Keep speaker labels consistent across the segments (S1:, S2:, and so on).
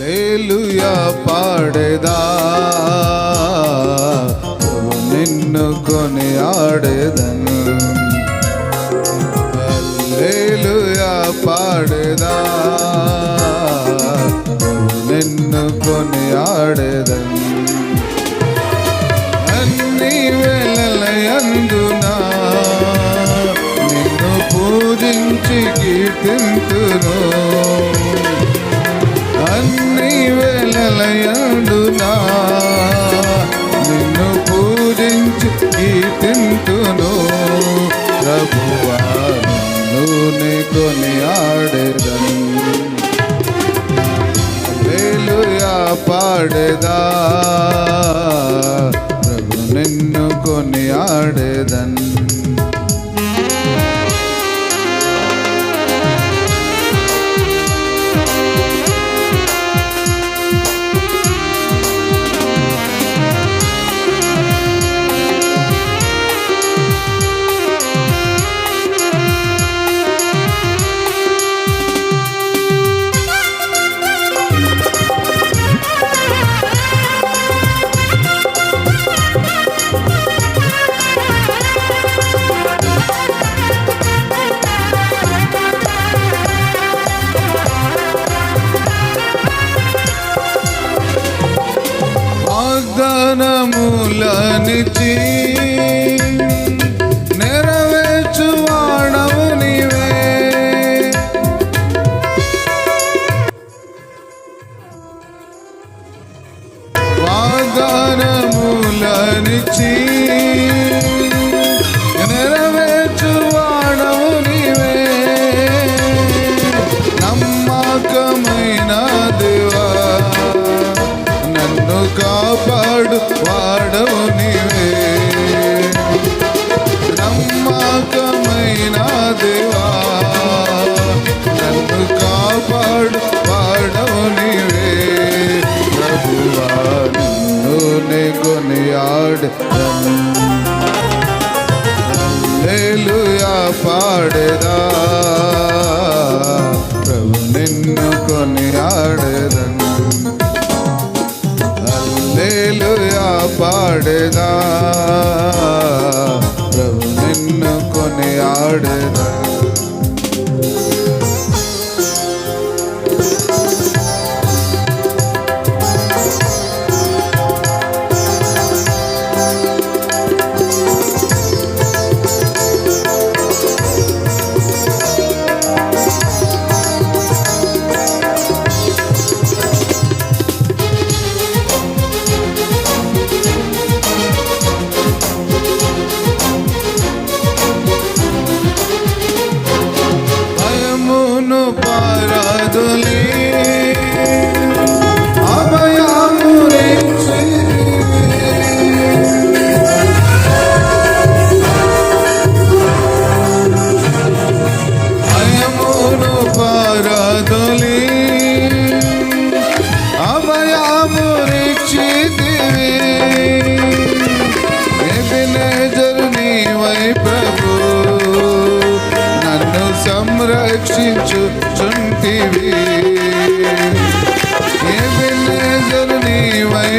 S1: లేలుయా పాడేదా. నిన్ను కొని ఆడేదను. లేలుయా పాడేదా. నిన్ను కొని ఆడేదను. అన్ని వేళలయందునా నిన్ను పూజించి కీర్తింతును. కొని ఆడేదను. హల్లెలూయా పాడేదా. ప్రభు నిన్ను కొని ఆడేదన్. వాగ్దానములనిచి నెరవేర్చు నీవే వాగ్దానములనిచి నెరవేర్చు నీవే నమ్మకమైన பாடும் பாடவும் நீ కొనియాడేదా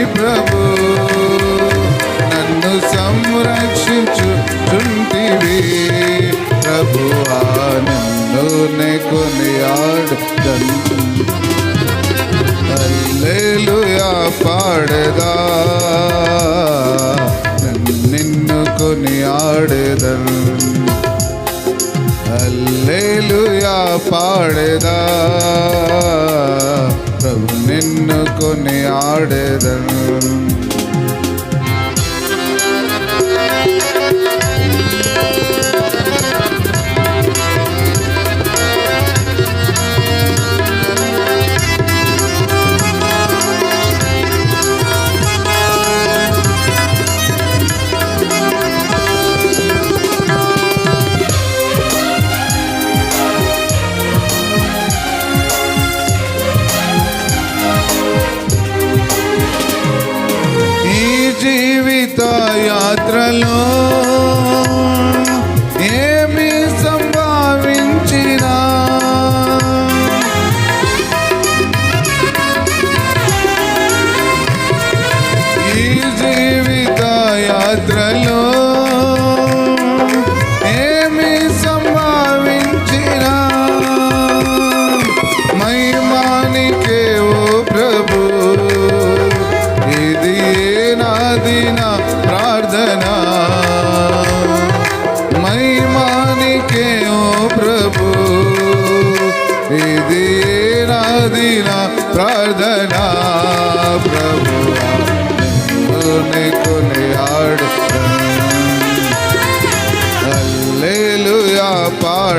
S1: ప్రభు. నన్ను సంరక్షించుచుంటివి. ప్రభు నిన్ను కొనియాడు హల్లెలూయా పాడదా. నిన్ను కొనియాడేదను అల్లేలుయా పాడదా. ప్రభు నిన్ను కొనియాడేదను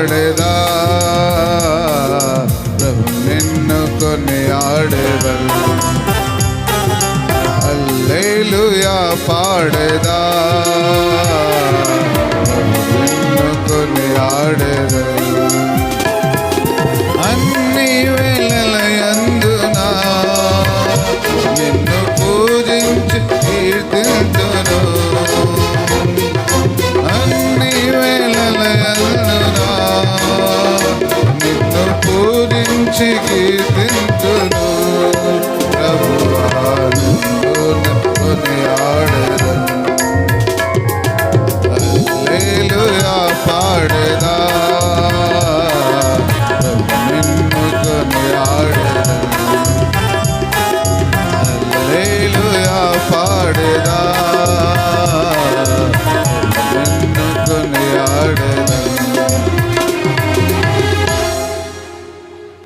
S1: పాడేదా? ప్రభు నిన్ను కొనియాడెదను అల్లేలుయా పాడేదా?